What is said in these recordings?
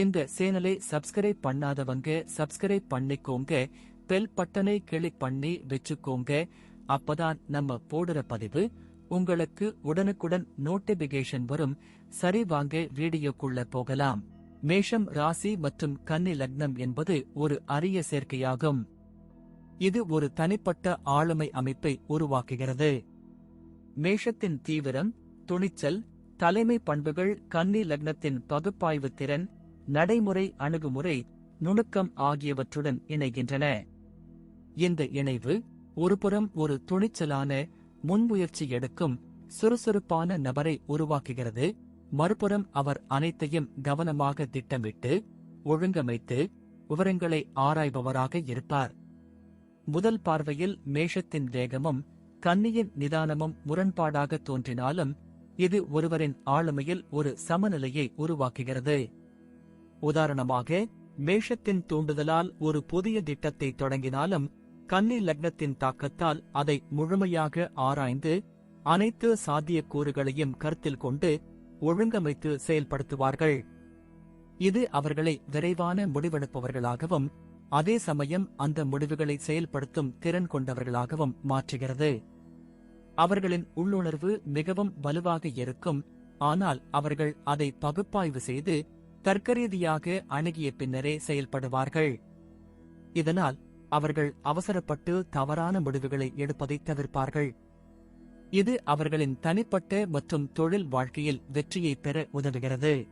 இந்த சேனலை சப்ஸ்கிரைப் பண்ணாதவங்க சப்ஸ்கிரைப் பண்ணிக்கோங்க. பெல் பட்டனை கிளிக் பண்ணி வச்சுக்கோங்க. அப்பதான் நம்ம போடுற பதிவு உங்களுக்கு உடனுக்குடன் நோட்டிபிகேஷன் வரும். சரி வாங்க வீடியோக்குள்ள போகலாம். மேஷம் ராசி மற்றும் கன்னி லக்னம் என்பது ஒரு அரிய சேர்க்கையாகும். இது ஒரு தனிப்பட்ட ஆளுமை அமைப்பை உருவாக்குகிறது. மேஷத்தின் தீவிரம் துணிச்சல் தலைமை பண்புகள் கன்னி லக்னத்தின் பகுப்பாய்வு திறன் நடைமுறை அணுகுமுறை நுணுக்கம் ஆகியவற்றுடன் இணைகின்றன. இந்த இணைவு ஒருபுறம் ஒரு துணிச்சலான முன்முயற்சி எடுக்கும் சுறுசுறுப்பான நபரை உருவாக்குகிறது. மறுபுறம் அவர் அனைத்தையும் கவனமாக திட்டமிட்டு ஒழுங்கமைத்து விவரங்களை ஆராய்பவராக இருப்பார். முதல் பார்வையில் மேஷத்தின் வேகமும் கன்னியின் நிதானமும் முரண்பாடாக தோன்றினாலும் இது ஒருவரின் ஆளுமையில் ஒரு சமநிலையை உருவாக்குகிறது. உதாரணமாக மேஷத்தின் தூண்டுதலால் ஒரு புதிய திட்டத்தை தொடங்கினாலும் கன்னி லக்னத்தின் தாக்கத்தால் அதை முழுமையாக ஆராய்ந்து அனைத்து சாத்தியக்கூறுகளையும் கருத்தில் கொண்டு ஒழுங்கமைத்து செயல்படுத்துவார்கள். இது அவர்களை விரைவான முடிவெடுப்பவர்களாகவும் அதே சமயம் அந்த முடிவுகளை செயல்படுத்தும் திறன் கொண்டவர்களாகவும் மாற்றுகிறது. அவர்களின் உள்ளுணர்வு மிகவும் வலுவாக இருக்கும் ஆனால் அவர்கள் அதை பகுப்பாய்வு செய்து தர்க்கரீதியாக அணுகிய பின்னரே செயல்படுவார்கள். இதனால் அவர்கள் அவசரப்பட்டு தவறான முடிவுகளை எடுப்பதை தவிர்ப்பார்கள். இது அவர்களின் தனிப்பட்ட மற்றும் தொழில் வாழ்க்கையில் வெற்றியை பெற உதவுகிறது.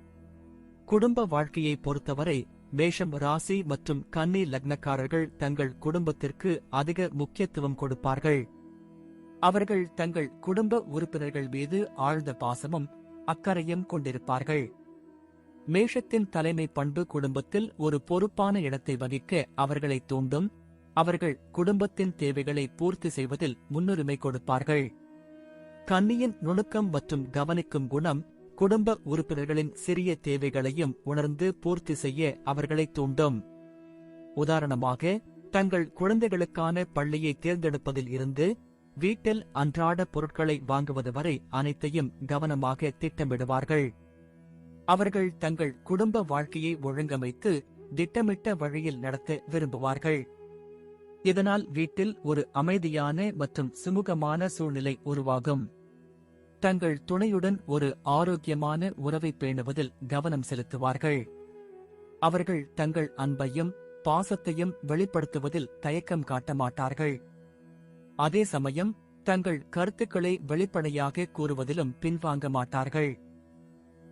குடும்ப வாழ்க்கையை பொறுத்தவரை மேஷம் ராசி மற்றும் கன்னி லக்னக்காரர்கள் தங்கள் குடும்பத்திற்கு அதிக முக்கியத்துவம் கொடுப்பார்கள். அவர்கள் தங்கள் குடும்ப உறுப்பினர்கள் மீது ஆழ்ந்த பாசமும் அக்கறையும் கொண்டிருப்பார்கள். மேஷத்தின் தலைமை பண்பு குடும்பத்தில் ஒரு பொறுப்பான இடத்தை வகிக்க அவர்களை தூண்டும். அவர்கள் குடும்பத்தின் தேவைகளை பூர்த்தி செய்வதில் முன்னுரிமை கொடுப்பார்கள். கன்னியின் நுணுக்கம் மற்றும் கவனிக்கும் குணம் குடும்ப உறுப்பினர்களின் சிறிய தேவைகளையும் உணர்ந்து பூர்த்தி செய்ய அவர்களை தூண்டும். உதாரணமாக தங்கள் குழந்தைகளுக்கான பள்ளியை தேர்ந்தெடுப்பதில் இருந்து வீட்டில் அன்றாட பொருட்களை வாங்குவது வரை அனைத்தையும் கவனமாக திட்டமிடுவார்கள். அவர்கள் தங்கள் குடும்ப வாழ்க்கையை ஒழுங்கமைத்து திட்டமிட்ட வழியில் நடத்த விரும்புவார்கள். இதனால் வீட்டில் ஒரு அமைதியான மற்றும் சுமூகமான சூழ்நிலை உருவாகும். தங்கள் துணையுடன் ஒரு ஆரோக்கியமான உறவை பேணுவதில் கவனம் செலுத்துவார்கள். அவர்கள் தங்கள் அன்பையும் பாசத்தையும் வெளிப்படுத்துவதில் தயக்கம் காட்ட மாட்டார்கள். அதே சமயம் தங்கள் கருத்துக்களை வெளிப்படையாக கூறுவதிலும் பின்வாங்க மாட்டார்கள்.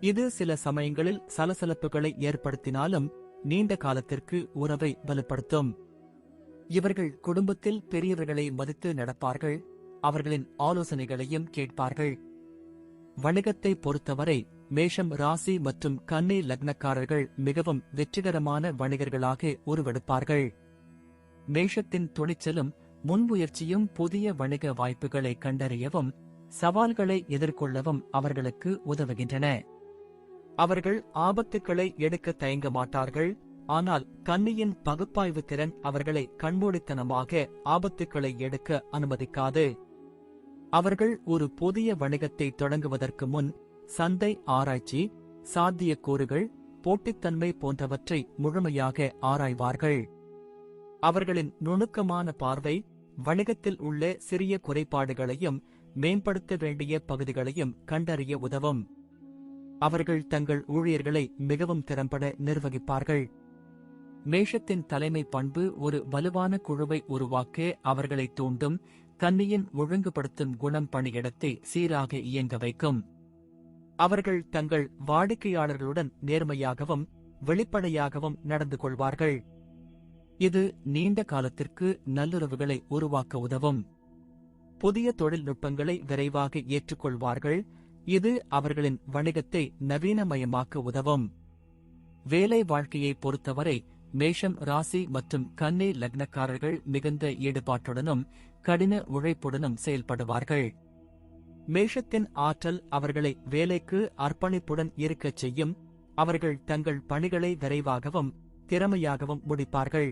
இது சில சமயங்களில் சலசலப்புகளை ஏற்படுத்தினாலும் நீண்ட காலத்திற்கு உறவை வலுப்படுத்தும். இவர்கள் குடும்பத்தில் பெரியவர்களை மதித்து நடப்பார்கள் அவர்களின் ஆலோசனைகளையும் கேட்பார்கள். வணிகத்தை பொறுத்தவரை மேஷம் ராசி மற்றும் கன்னி லக்னக்காரர்கள் மிகவும் வெற்றிகரமான வணிகர்களாக உருவெடுப்பார்கள். மேஷத்தின் துணிச்சலும் முன்முயற்சியும் புதிய வணிக வாய்ப்புகளை கண்டறியவும் சவால்களை எதிர்கொள்ளவும் அவர்களுக்கு உதவுகின்றன. அவர்கள் ஆபத்துக்களை எடுக்க தயங்க மாட்டார்கள். ஆனால் கண்ணியின் பகுப்பாய்வு திறன் அவர்களை கண்மூடித்தனமாக ஆபத்துக்களை எடுக்க அனுமதிக்காது. அவர்கள் ஒரு புதிய வணிகத்தை தொடங்குவதற்கு முன் சந்தை ஆராய்ச்சி சாத்தியக்கூறுகள் போட்டித்தன்மை போன்றவற்றை முழுமையாக ஆராய்வார்கள். அவர்களின் நுணுக்கமான பார்வை வணிகத்தில் உள்ள சிறிய குறைபாடுகளையும் மேம்படுத்த வேண்டிய பகுதிகளையும் கண்டறிய உதவும். அவர்கள் தங்கள் ஊழியர்களை மிகவும் திறம்பட நிர்வகிப்பார்கள். மேஷத்தின் தலைமை பண்பு ஒரு வலுவான குழுவை உருவாக்க அவர்களை தூண்டும் கன்னியின் ஒழுங்குபடுத்தும் குணம் பணியிடத்தை சீராக இயங்க வைக்கும். அவர்கள் தங்கள் வாடிக்கையாளர்களுடன் நேர்மையாகவும் வெளிப்படையாகவும் நடந்து கொள்வார்கள். இது நீண்ட காலத்திற்கு நல்லுறவுகளை உருவாக்க உதவும். புதிய தொழில்நுட்பங்களை விரைவாக ஏற்றுக்கொள்வார்கள் இது அவர்களின் வணிகத்தை நவீனமயமாக்க உதவும். வேலை வாழ்க்கையை பொறுத்தவரை மேஷம் ராசி மற்றும் கன்னி லக்னக்காரர்கள் மிகுந்த ஈடுபாட்டுடனும் கடின உழைப்புடனும் செயல்படுவார்கள். மேஷத்தின் ஆற்றல் அவர்களை வேலைக்கு அர்ப்பணிப்புடன் இருக்கச் செய்யும் அவர்கள் தங்கள் பணிகளை விரைவாகவும் திறமையாகவும் முடிப்பார்கள்.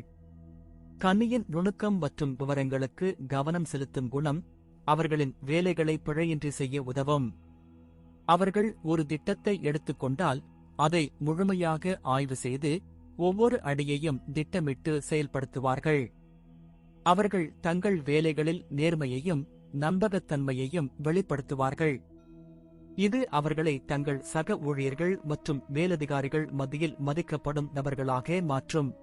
கன்னியின் நுணுக்கம் மற்றும் விவரங்களுக்கு கவனம் செலுத்தும் குணம் அவர்களின் வேலைகளை பிழையின்றி செய்ய உதவும். அவர்கள் ஒரு திட்டத்தை எடுத்துக்கொண்டால் அதை முழுமையாக ஆய்வு செய்து ஒவ்வொரு அடியையும் திட்டமிட்டு செயல்படுத்துவார்கள். அவர்கள் தங்கள் வேலைகளில் நேர்மையையும் நம்பகத்தன்மையையும் வெளிப்படுத்துவார்கள். இது அவர்களை தங்கள் சக ஊழியர்கள் மற்றும் மேலதிகாரிகள் மத்தியில் மதிக்கப்படும் நபர்களாக மாற்றும்.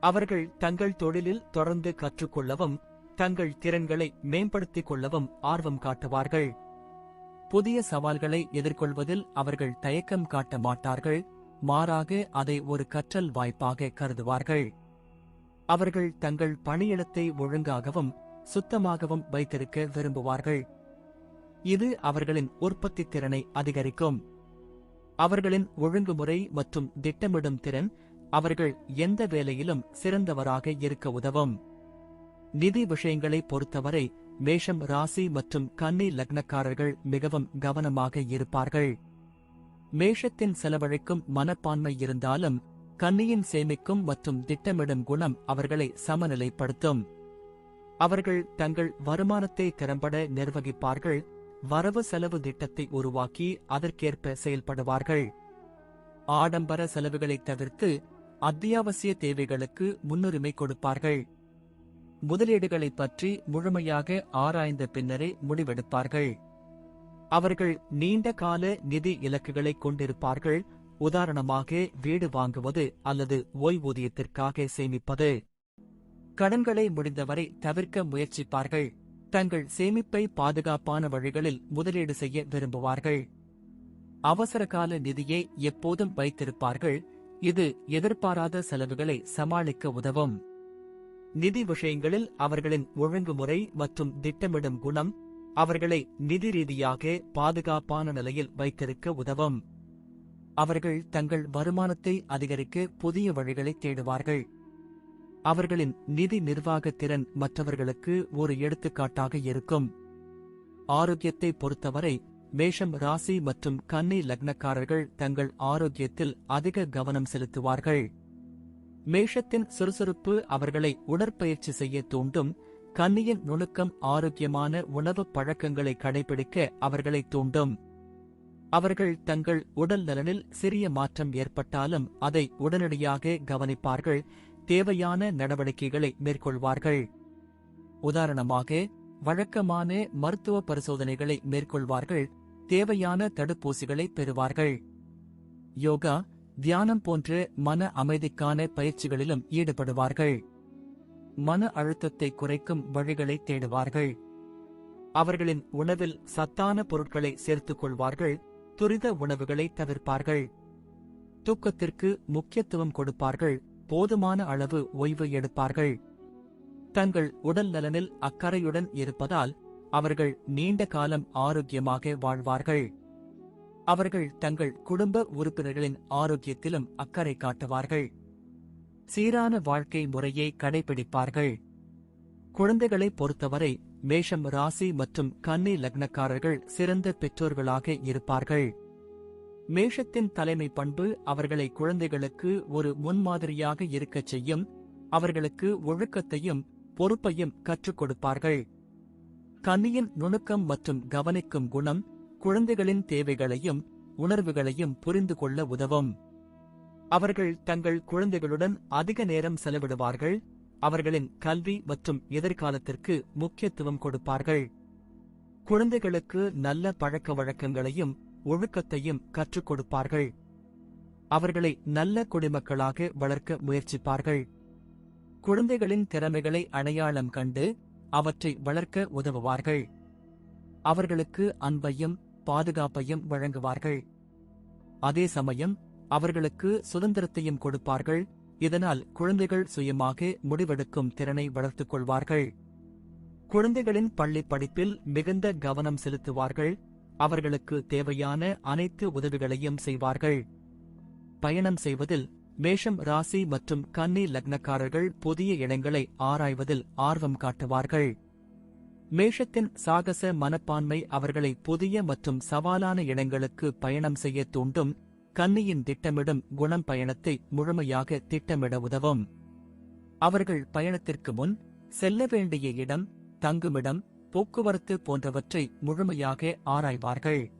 அவர்கள் தங்கள் தொழிலில் தொடர்ந்து கற்றுக்கொள்ளவும் தங்கள் திறன்களை மேம்படுத்திக் கொள்ளவும் ஆர்வம் காட்டுவார்கள். புதிய சவால்களை எதிர்கொள்வதில் அவர்கள் தயக்கம் காட்ட மாட்டார்கள் மாறாக அதை ஒரு கற்றல் வாய்ப்பாக கருதுவார்கள். அவர்கள் தங்கள் பணியிடத்தை ஒழுங்காகவும் சுத்தமாகவும் வைத்திருக்க விரும்புவார்கள். இது அவர்களின் உற்பத்தி திறனை அதிகரிக்கும். அவர்களின் ஒழுங்குமுறை மற்றும் திட்டமிடும் திறன் அவர்கள் எந்த வேலையிலும் சிறந்தவராக இருக்க உதவும். நிதி விஷயங்களை பொறுத்தவரை மேஷம் ராசி மற்றும் கன்னி லக்னக்காரர்கள் மிகவும் கவனமாக இருப்பார்கள். மேஷத்தின் செலவழிக்கும் மனப்பான்மை இருந்தாலும் கன்னியின் சேமிக்கும் மற்றும் திட்டமிடும் குணம் அவர்களை சமநிலைப்படுத்தும். அவர்கள் தங்கள் வருமானத்தை திறம்பட நிர்வகிப்பார்கள் வரவு செலவு திட்டத்தை உருவாக்கி அதற்கேற்ப செயல்படுவார்கள். ஆடம்பர செலவுகளை தவிர்த்து அத்தியாவசிய தேவைகளுக்கு முன்னுரிமை கொடுப்பார்கள். முதலீடுகளைப் பற்றி முழுமையாக ஆராய்ந்த பின்னரே முடிவெடுப்பார்கள். அவர்கள் நீண்ட கால நிதி இலக்குகளை கொண்டிருப்பார்கள். உதாரணமாக வீடு வாங்குவது அல்லது ஓய்வூதியத்திற்காக சேமிப்பது. கடன்களை முடிந்தவரை தவிர்க்க முயற்சிப்பார்கள். தங்கள் சேமிப்பை பாதுகாப்பான வழிகளில் முதலீடு செய்ய விரும்புவார்கள். அவசரகால நிதியை எப்போதும் வைத்திருப்பார்கள். இது எதிர்பாராத செலவுகளை சமாளிக்க உதவும். நிதி விஷயங்களில் அவர்களின் ஒழுங்குமுறை மற்றும் திட்டமிடும் குணம் அவர்களை நிதி ரீதியாக பாதுகாப்பான நிலையில் வைத்திருக்க உதவும். அவர்கள் தங்கள் வருமானத்தை அதிகரிக்க புதிய வழிகளை தேடுவார்கள். அவர்களின் நிதி நிர்வாக திறன் மற்றவர்களுக்கு ஒரு எடுத்துக்காட்டாக இருக்கும். ஆரோக்கியத்தை பொறுத்தவரை மேஷம் ராசி மற்றும் கன்னி லக்னக்காரர்கள் தங்கள் ஆரோக்கியத்தில் அதிக கவனம் செலுத்துவார்கள். மேஷத்தின் சுறுசுறுப்பு அவர்களை உடற்பயிற்சி செய்ய தூண்டும் கன்னியின் நுணுக்கம் ஆரோக்கியமான உணவுப் பழக்கங்களை கடைபிடிக்க அவர்களை தூண்டும். அவர்கள் தங்கள் உடல் நலனில் சிறிய மாற்றம் ஏற்பட்டாலும் அதை உடனடியாக கவனிப்பார்கள் தேவையான நடவடிக்கைகளை மேற்கொள்வார்கள். உதாரணமாக வழக்கமான மருத்துவ பரிசோதனைகளை மேற்கொள்வார்கள் தேவையான தடுப்பூசிகளை பெறுவார்கள். யோகா தியானம் போன்ற மன அமைதிக்கான பயிற்சிகளிலும் ஈடுபடுவார்கள். மன அழுத்தத்தை குறைக்கும் வழிகளை தேடுவார்கள். அவர்களின் உணவில் சத்தான பொருட்களை சேர்த்துக் கொள்வார்கள் துரித உணவுகளை தவிர்ப்பார்கள். தூக்கத்திற்கு முக்கியத்துவம் கொடுப்பார்கள் போதுமான அளவு ஓய்வு எடுப்பார்கள். தங்கள் உடல் நலனில் அக்கறையுடன் இருப்பதால் அவர்கள் நீண்ட காலம் ஆரோக்கியமாக வாழ்வார்கள். அவர்கள் தங்கள் குடும்ப உறுப்பினர்களின் ஆரோக்கியத்திலும் அக்கறை காட்டுவார்கள். சீரான வாழ்க்கை முறையை கடைபிடிப்பார்கள். குழந்தைகளை பொறுத்தவரை மேஷம் ராசி மற்றும் கன்னி லக்னக்காரர்கள் சிறந்த பெற்றோர்களாக இருப்பார்கள். மேஷத்தின் தலைமை பண்பு அவர்களை குழந்தைகளுக்கு ஒரு முன்மாதிரியாக இருக்கச் செய்யும் அவர்களுக்கு ஒழுக்கத்தையும் பொறுப்பையும் கற்றுக் கொடுப்பார்கள். கன்னியின் நுணுக்கம் மற்றும் கவனிக்கும் குணம் குழந்தைகளின் தேவைகளையும் உணர்வுகளையும் புரிந்து கொள்ள உதவும். அவர்கள் தங்கள் குழந்தைகளுடன் அதிக நேரம் செலவிடுவார்கள். அவர்களின் கல்வி மற்றும் எதிர்காலத்திற்கு முக்கியத்துவம் கொடுப்பார்கள். குழந்தைகளுக்கு நல்ல பழக்க வழக்கங்களையும் ஒழுக்கத்தையும் கற்றுக் கொடுப்பார்கள். அவர்களை நல்ல குடிமக்களாக வளர்க்க முயற்சிப்பார்கள். குழந்தைகளின் திறமைகளை அடையாளம் கண்டு அவற்றை வளர்க்க உதவுவார்கள். அவர்களுக்கு அன்பையும் பாதுகாப்பையும் வழங்குவார்கள். அதே சமயம் அவர்களுக்கு சுதந்திரத்தையும் கொடுப்பார்கள். இதனால் குழந்தைகள் சுயமாக முடிவெடுக்கும் திறனை வளர்த்துக் கொள்வார்கள். குழந்தைகளின் பள்ளி படிப்பில் மிகுந்த கவனம் செலுத்துவார்கள். அவர்களுக்கு தேவையான அனைத்து உதவிகளையும் செய்வார்கள். பயணம் செய்வதில் மேஷம் ராசி மற்றும் கன்னி லக்னக்காரர்கள் புதிய இடங்களை ஆராய்வதில் ஆர்வம் காட்டுவார்கள். மேஷத்தின் சாகச மனப்பான்மை அவர்களை புதிய மற்றும் சவாலான இடங்களுக்கு பயணம் செய்ய தூண்டும் கன்னியின் திட்டமிடும் குணம் பயணத்தை முழுமையாக திட்டமிட உதவும். அவர்கள் பயணத்திற்கு முன் செல்ல வேண்டிய இடம் தங்குமிடம் போக்குவரத்து போன்றவற்றை முழுமையாக ஆராய்வார்கள்.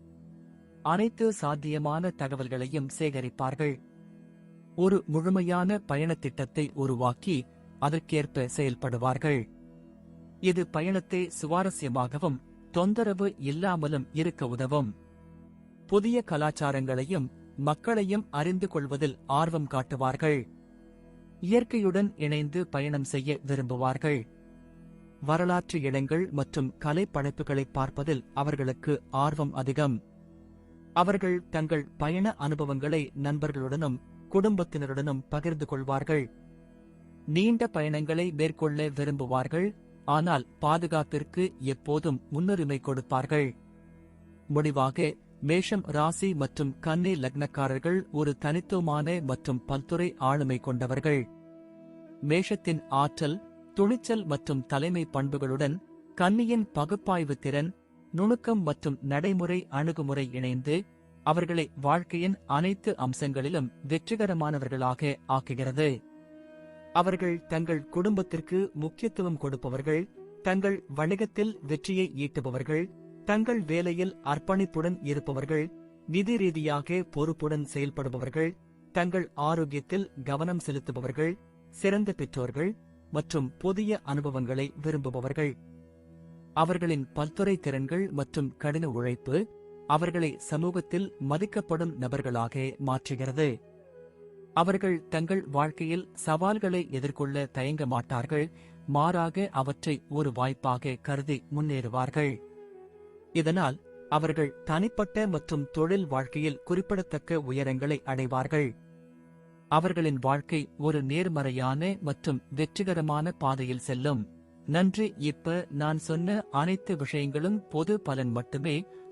அனைத்து சாத்தியமான தகவல்களையும் சேகரிப்பார்கள். ஒரு முழுமையான பயணத் திட்டத்தை உருவாக்கி அதற்கேற்ப செயல்படுவார்கள். இது பயணத்தை சுவாரஸ்யமாகவும் தொந்தரவு இல்லாமலும் இருக்க உதவும். புதிய கலாச்சாரங்களையும் மக்களையும் அறிந்து கொள்வதில் ஆர்வம் காட்டுவார்கள். இயற்கையுடன் இணைந்து பயணம் செய்ய விரும்புவார்கள். வரலாற்று இடங்கள் மற்றும் கலை படைப்புகளை பார்ப்பதில் அவர்களுக்கு ஆர்வம் அதிகம். அவர்கள் தங்கள் பயண அனுபவங்களை நண்பர்களுடனும் குடும்பத்தினருடனும் பகிர்ந்து கொள்வார்கள். நீண்ட பயணங்களை மேற்கொள்ள விரும்புவார்கள். ஆனால் பாதுகாப்பிற்கு எப்போதும் முன்னுரிமை கொடுப்பார்கள். முடிவாக மேஷம் ராசி மற்றும் கன்னி லக்னக்காரர்கள் ஒரு தனித்துவமான மற்றும் பல்துறை ஆளுமை கொண்டவர்கள். மேஷத்தின் ஆற்றல் துணிச்சல் மற்றும் தலைமை பண்புகளுடன் கன்னியின் பகுப்பாய்வு திறன் நுணுக்கம் மற்றும் நடைமுறை அணுகுமுறை இணைந்து அவர்களை வாழ்க்கையின் அனைத்து அம்சங்களிலும் வெற்றிகரமானவர்களாக ஆக்குகிறது. அவர்கள் தங்கள் குடும்பத்திற்கு முக்கியத்துவம் கொடுப்பவர்கள் தங்கள் வணிகத்தில் வெற்றியை ஈட்டுபவர்கள் தங்கள் வேலையில் அர்ப்பணிப்புடன் இருப்பவர்கள் நிதி ரீதியாக பொறுப்புடன் செயல்படுபவர்கள் தங்கள் ஆரோக்கியத்தில் கவனம் செலுத்துபவர்கள் சிறந்த பெற்றோர்கள் மற்றும் புதிய அனுபவங்களை விரும்புபவர்கள். அவர்களின் பல்துறை திறன்கள் மற்றும் கடின உழைப்பு அவர்களை சமூகத்தில் மதிக்கப்படும் நபர்களாக மாற்றுகிறது. அவர்கள் தங்கள் வாழ்க்கையில் சவால்களை எதிர்கொள்ள தயங்க மாட்டார்கள் மாறாக அவற்றை ஒரு வாய்ப்பாக கருதி முன்னேறுவார்கள். இதனால் அவர்கள் தனிப்பட்ட மற்றும் தொழில் வாழ்க்கையில் குறிப்பிடத்தக்க உயரங்களை அடைவார்கள். அவர்களின் வாழ்க்கை ஒரு நேர்மறையான மற்றும் வெற்றிகரமான பாதையில் செல்லும். நன்றி இப்ப நான் சொன்ன அனைத்து விஷயங்களும் பொது பலன் மட்டுமே